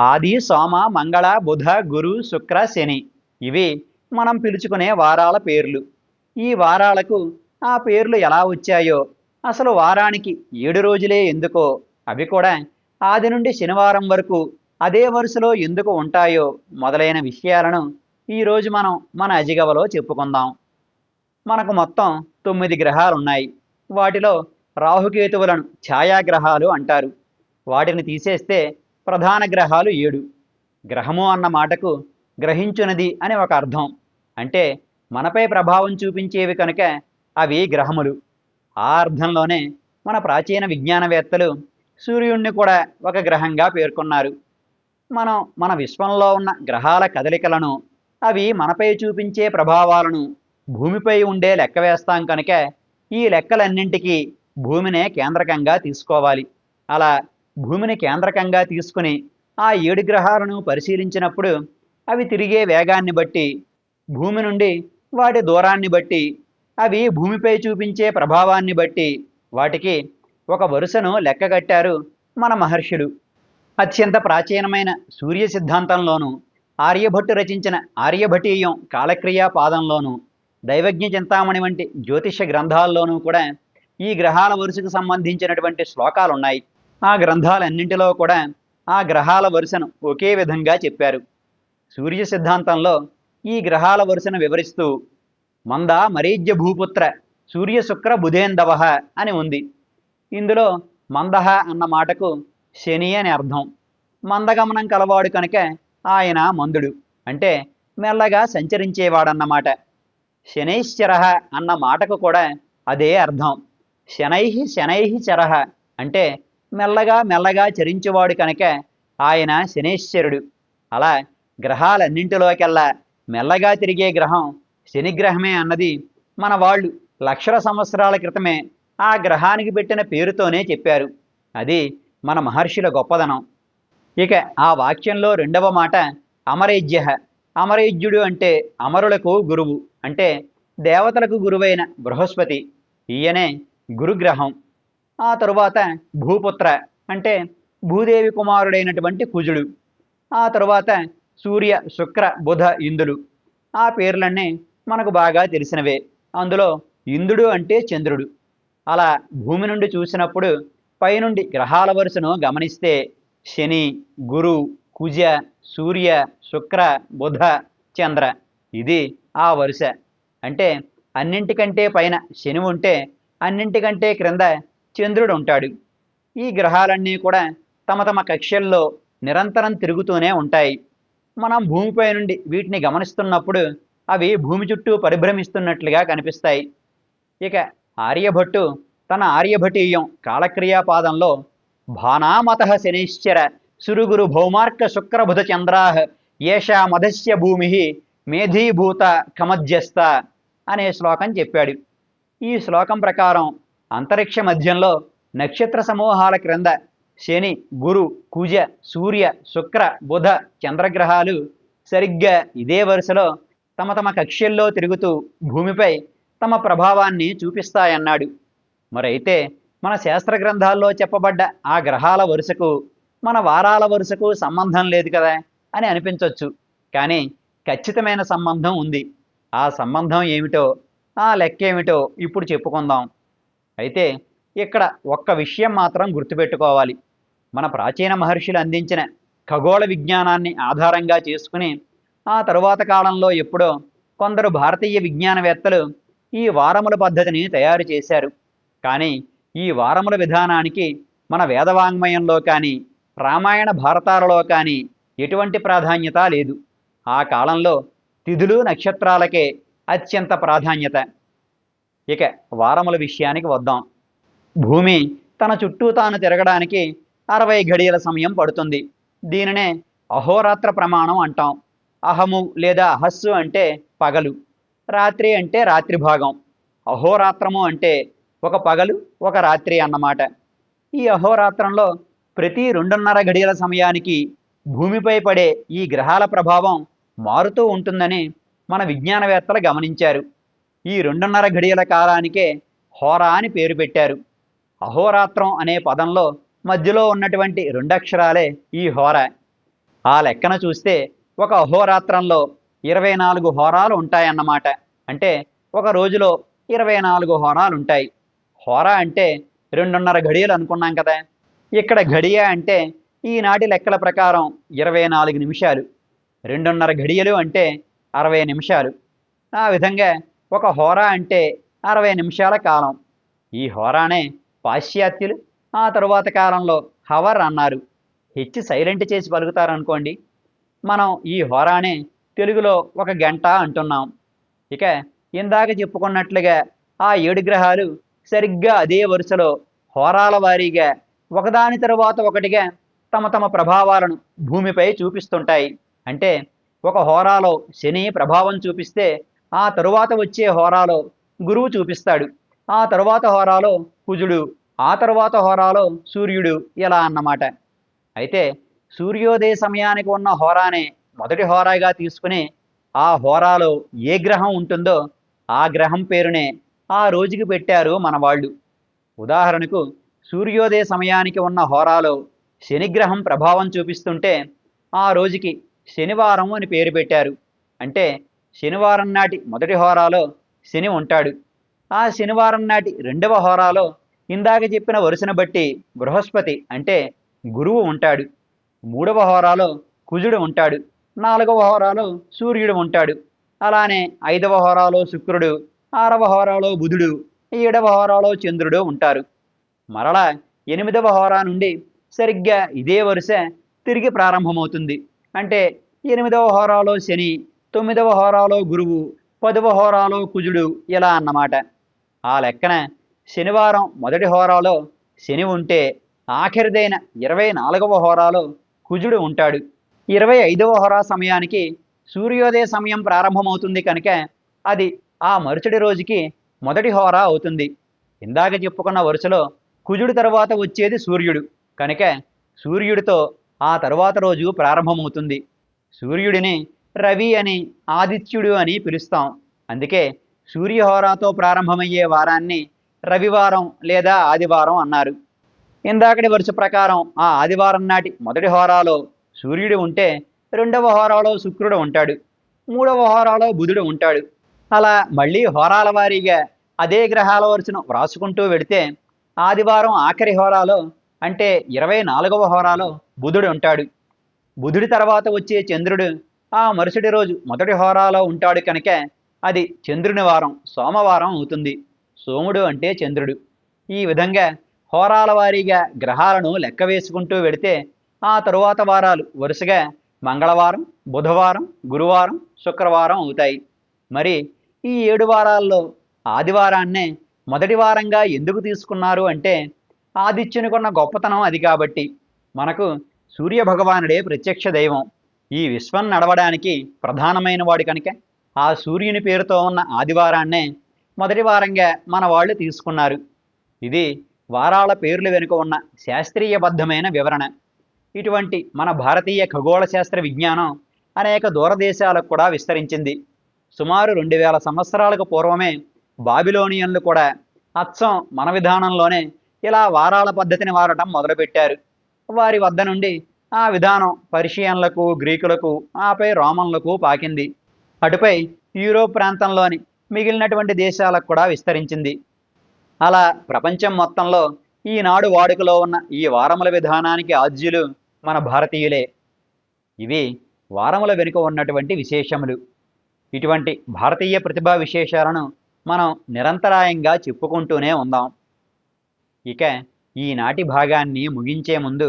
ఆది సోమ మంగళ బుధ గురు శుక్ర శని. ఇవి మనం పిలుచుకునే వారాల పేర్లు. ఈ వారాలకు ఆ పేర్లు ఎలా వచ్చాయో అసలు వారానికి ఏడు రోజులే ఎందుకో అవి కూడా ఆది నుండి శనివారం వరకు అదే వరుసలో ఎందుకు ఉంటాయో మొదలైన విషయాలను ఈరోజు మనం మన అజిగవలో చెప్పుకుందాం. మనకు మొత్తం తొమ్మిది గ్రహాలు ఉన్నాయి వాటిలో రాహుకేతువులను ఛాయాగ్రహాలు అంటారు. వాటిని తీసేస్తే ప్రధాన గ్రహాలు ఏడు. గ్రహము అన్న మాటకు గ్రహించునది అని ఒక అర్థం. అంటే మనపై ప్రభావం చూపించేవి కనుక అవి గ్రహములు. ఆ అర్థంలోనే మన ప్రాచీన విజ్ఞానవేత్తలు సూర్యుణ్ణి కూడా ఒక గ్రహంగా పేర్కొన్నారు. మనం మన విశ్వంలో ఉన్న గ్రహాల కదలికలను అవి మనపై చూపించే ప్రభావాలను భూమిపై ఉండే లెక్క వేస్తాం కనుక ఈ లెక్కలన్నింటికీ భూమినే కేంద్రకంగా తీసుకోవాలి. అలా భూమిని కేంద్రకంగా తీసుకుని ఆ ఏడు గ్రహాలను పరిశీలించినప్పుడు అవి తిరిగే వేగాన్ని బట్టి భూమి నుండి వాటి దూరాన్ని బట్టి అవి భూమిపై చూపించే ప్రభావాన్ని బట్టి వాటికి ఒక వరుసను లెక్కగట్టారు మన మహర్షులు. అత్యంత ప్రాచీనమైన సూర్య సిద్ధాంతంలోనూ ఆర్యభట్టు రచించిన ఆర్యభటీయం కాలక్రియా పాదంలోనూ దైవజ్ఞ చింతామణి వంటి జ్యోతిష గ్రంథాల్లోనూ కూడా ఈ గ్రహాల వరుసకు సంబంధించినటువంటి శ్లోకాలు ఉన్నాయి ఆ గ్రంథాలన్నింటిలో కూడా ఆ గ్రహాల వరుసను ఒకే విధంగా చెప్పారు. సూర్య సిద్ధాంతంలో ఈ గ్రహాల వరుసను వివరిస్తూ మంద మరీజ్య భూపుత్ర సూర్య శుక్ర బుధేందవ అని ఉంది. ఇందులో మందహ అన్న మాటకు శని అని అర్థం. మందగమనం కలవాడు కనుక ఆయన మందుడు అంటే మెల్లగా సంచరించేవాడన్నమాట. శనైశ్చర అన్న మాటకు కూడా అదే అర్థం. శనై శనై చరహ అంటే మెల్లగా మెల్లగా చరించేవాడు కనుక ఆయన శనేశ్వరుడు. అలా గ్రహాలన్నింటిలోకెల్లా మెల్లగా తిరిగే గ్రహం శనిగ్రహమే అన్నది మన వాళ్ళు లక్షల సంవత్సరాల క్రితమే ఆ గ్రహానికి పెట్టిన పేరుతోనే చెప్పారు. అది మన మహర్షుల గొప్పదనం. ఇక ఆ వాక్యంలో రెండవ మాట అమరేజ్య. అమరేజ్యుడు అంటే అమరులకు గురువు అంటే దేవతలకు గురువైన బృహస్పతి. ఈయనే గురుగ్రహం. ఆ తరువాత భూపుత్ర అంటే భూదేవి కుమారుడైనటువంటి కుజుడు. ఆ తరువాత సూర్య శుక్ర బుధ ఇందులు ఆ పేర్లన్నీ మనకు బాగా తెలిసినవే. అందులో ఇంద్రుడు అంటే చంద్రుడు. అలా భూమి నుండి చూసినప్పుడు పైనుండి గ్రహాల వరుసను గమనిస్తే శని గురు కుజ సూర్య శుక్ర బుధ చంద్ర. ఇది ఆ వరుస. అంటే అన్నింటికంటే పైన శని ఉంటే అన్నింటికంటే క్రింద చంద్రుడు ఉంటాడు. ఈ గ్రహాలన్నీ కూడా తమ తమ కక్ష్యల్లో నిరంతరం తిరుగుతూనే ఉంటాయి. మనం భూమిపై నుండి వీటిని గమనిస్తున్నప్పుడు అవి భూమి చుట్టూ పరిభ్రమిస్తున్నట్లుగా కనిపిస్తాయి. ఇక ఆర్యభట్టు తన ఆర్యభటీయం కాలక్రియాపాదంలో భానామత శనిశ్చర సురుగురు భౌమార్క శుక్రభుధ చంద్రాహ ఏషా మధస్య భూమి మేధీభూత కమధ్యస్థ అనే శ్లోకం చెప్పాడు. ఈ శ్లోకం ప్రకారం అంతరిక్ష మధ్యంలో నక్షత్ర సమూహాల క్రింద శని గురు కుజ సూర్య శుక్ర బుధ చంద్రగ్రహాలు సరిగ్గా ఇదే వరుసలో తమ తమ కక్ష్యల్లో తిరుగుతూ భూమిపై తమ ప్రభావాన్ని చూపిస్తాయన్నాడు. మరైతే మన శాస్త్ర గ్రంథాల్లో చెప్పబడ్డ ఆ గ్రహాల వరుసకు మన వారాల వరుసకు సంబంధం లేదు కదా అని అనిపించవచ్చు కానీ ఖచ్చితమైన సంబంధం ఉంది. ఆ సంబంధం ఏమిటో ఆ లెక్క ఏమిటో ఇప్పుడు చెప్పుకుందాం. అయితే ఇక్కడ ఒక్క విషయం మాత్రం గుర్తుపెట్టుకోవాలి. మన ప్రాచీన మహర్షులు అందించిన ఖగోళ విజ్ఞానాన్ని ఆధారంగా చేసుకుని ఆ తరువాత కాలంలో ఎప్పుడో కొందరు భారతీయ విజ్ఞానవేత్తలు ఈ వారముల పద్ధతిని తయారు చేశారు. కానీ ఈ వారముల విధానానికి మన వేదవాంగ్మయంలో కానీ రామాయణ భారతాలలో కానీ ఎటువంటి ప్రాధాన్యత లేదు. ఆ కాలంలో తిథులు నక్షత్రాలకే అత్యంత ప్రాధాన్యత. ఇక వారముల విషయానికి వద్దాం. భూమి తన చుట్టూ తాను తిరగడానికి అరవై ఘడియల సమయం పడుతుంది. దీనినే అహోరాత్ర ప్రమాణం అంటాం. అహము లేదా అహస్సు అంటే పగలు రాత్రి అంటే రాత్రి భాగం. అహోరాత్రము అంటే ఒక పగలు ఒక రాత్రి అన్నమాట. ఈ అహోరాత్రంలో ప్రతి రెండున్నర గడియల సమయానికి భూమిపై పడే ఈ గ్రహాల ప్రభావం మారుతూ ఉంటుందని మన విజ్ఞానవేత్తలు గమనించారు. ఈ రెండున్నర గడియల కాలానికే హోరా అని పేరు పెట్టారు. అహోరాత్రం అనే పదంలో మధ్యలో ఉన్నటువంటి రెండక్షరాలే ఈ హోరా. ఆ లెక్కన చూస్తే ఒక అహోరాత్రంలో ఇరవై నాలుగు హోరాలు ఉంటాయన్నమాట. అంటే ఒక రోజులో ఇరవై నాలుగు హోరాలు ఉంటాయి. హోరా అంటే రెండున్నర గడియలు అనుకున్నాం కదా. ఇక్కడ గడియ అంటే ఈనాటి లెక్కల ప్రకారం ఇరవై నాలుగు నిమిషాలు. రెండున్నర గడియలు అంటే అరవై నిమిషాలు. ఆ విధంగా ఒక హోరా అంటే అరవై నిమిషాల కాలం. ఈ హోరానే పాశ్చాత్యులు ఆ తరువాత కాలంలో హవర్ అన్నారు. హెచ్ సైలెంట్ చేసి పలుకుతారనుకోండి. మనం ఈ హోరానే తెలుగులో ఒక గంట అంటున్నాం. ఇక ఇందాక చెప్పుకున్నట్లుగా ఆ ఏడు గ్రహాలు సరిగ్గా అదే వరుసలో హోరాల వారీగా ఒకదాని తరువాత ఒకటిగా తమ తమ ప్రభావాలను భూమిపై చూపిస్తుంటాయి. అంటే ఒక హోరాలో శని ప్రభావం చూపిస్తే ఆ తరువాత వచ్చే హోరాలో గురువు చూపిస్తాడు. ఆ తరువాత హోరాలో కుజుడు ఆ తరువాత హోరాలో సూర్యుడు ఇలా అన్నమాట. అయితే సూర్యోదయ సమయానికి ఉన్న హోరానే మొదటి హోరాగా తీసుకుని ఆ హోరాలో ఏ గ్రహం ఉంటుందో ఆ గ్రహం పేరునే ఆ రోజుకి పెట్టారు మన వాళ్ళు ఉదాహరణకు సూర్యోదయ సమయానికి ఉన్న హోరాలో శనిగ్రహం ప్రభావం చూపిస్తుంటే ఆ రోజుకి శనివారం అని పేరు పెట్టారు. అంటే శనివారం నాటి మొదటి హోరాలో శని ఉంటాడు. ఆ శనివారం నాటి రెండవ హోరాలో ఇందాక చెప్పిన వరుసను బట్టి బృహస్పతి అంటే గురువు ఉంటాడు. మూడవ హోరాలో కుజుడు ఉంటాడు. నాలుగవ హోరాలో సూర్యుడు ఉంటాడు. అలానే ఐదవ హోరాలో శుక్రుడు ఆరవ హోరాలో బుధుడు ఏడవ హోరాలో చంద్రుడు ఉంటారు. మరలా ఎనిమిదవ హోరా నుండి సరిగ్గా ఇదే వరుస తిరిగి ప్రారంభమవుతుంది. అంటే ఎనిమిదవ హోరాలో శని తొమ్మిదవ హోరాలో గురువు పదవ హోరాలో కుజుడు ఇలా అన్నమాట. ఆ లెక్కన శనివారం మొదటి హోరాలో శని ఉంటే ఆఖరిదైన ఇరవై నాలుగవ హోరాలో కుజుడు ఉంటాడు. ఇరవై ఐదవ హోరా సమయానికి సూర్యోదయ సమయం ప్రారంభమవుతుంది కనుక అది ఆ మరుసటి రోజుకి మొదటి హోరా అవుతుంది. ఇందాక చెప్పుకున్న వరుసలో కుజుడు తర్వాత వచ్చేది సూర్యుడు. కనుక సూర్యుడితో ఆ తరువాత రోజు ప్రారంభమవుతుంది. సూర్యుడిని రవి అని ఆదిత్యుడు అని పిలుస్తాం. అందుకే సూర్యహోరాతో ప్రారంభమయ్యే వారాన్ని రవివారం లేదా ఆదివారం అన్నారు. ఇందాకటి వరుస ప్రకారం ఆ ఆదివారం నాటి మొదటి హోరాలో సూర్యుడు ఉంటే రెండవ హోరాలో శుక్రుడు ఉంటాడు. మూడవ హోరాలో బుధుడు ఉంటాడు. అలా మళ్ళీ హోరాల వారీగా అదే గ్రహాల వరుసను వ్రాసుకుంటూ వెడితే ఆదివారం ఆఖరి హోరాలో అంటే ఇరవై నాలుగవ హోరాలో బుధుడు ఉంటాడు. బుధుడి తర్వాత వచ్చే చంద్రుడు ఆ మరుసటి రోజు మొదటి హోరాలో ఉంటాడు కనుక అది చంద్రుని వారం సోమవారం అవుతుంది. సోముడు అంటే చంద్రుడు. ఈ విధంగా హోరాల వారీగా గ్రహాలను లెక్క వేసుకుంటూ వెడితే ఆ తరువాత వారాలు వరుసగా మంగళవారం బుధవారం గురువారం శుక్రవారం అవుతాయి. మరి ఈ ఏడు వారాల్లో ఆదివారాన్నే మొదటి వారంగా ఎందుకు తీసుకున్నారు అంటే ఆదిత్యునికున్న గొప్పతనం అది కాబట్టి. మనకు సూర్య భగవానుడే ప్రత్యక్ష దైవం. ఈ విశ్వం నడవడానికి ప్రధానమైన వాడు కనుక ఆ సూర్యుని పేరుతో ఉన్న ఆదివారాన్నే మొదటి వారంగా మన వాళ్ళు తీసుకున్నారు. ఇది వారాల పేర్లు వెనుక ఉన్న శాస్త్రీయబద్ధమైన వివరణ. ఇటువంటి మన భారతీయ ఖగోళ శాస్త్ర విజ్ఞానం అనేక దూరదేశాలకు కూడా విస్తరించింది. సుమారు రెండు వేల సంవత్సరాలకు పూర్వమే బాబిలోనియన్లు కూడా అచ్చం మన విధానంలోనే ఇలా వారాల పద్ధతిని వాడటం మొదలుపెట్టారు. వారి వద్ద నుండి ఆ విధానం పర్షియన్లకు గ్రీకులకు ఆపై రోమన్లకు పాకింది. అటుపై యూరోప్ ప్రాంతంలోని మిగిలినటువంటి దేశాలకు కూడా విస్తరించింది. అలా ప్రపంచం మొత్తంలో ఈనాడు వాడుకలో ఉన్న ఈ వారముల విధానానికి ఆద్యులు మన భారతీయులే. ఇవి వారముల వెనుక ఉన్నటువంటి విశేషములు. ఇటువంటి భారతీయ ప్రతిభా విశేషాలను మనం నిరంతరాయంగా చెప్పుకుంటూనే ఉందాం. ఇక ఈనాటి భాగాన్ని ముగించే ముందు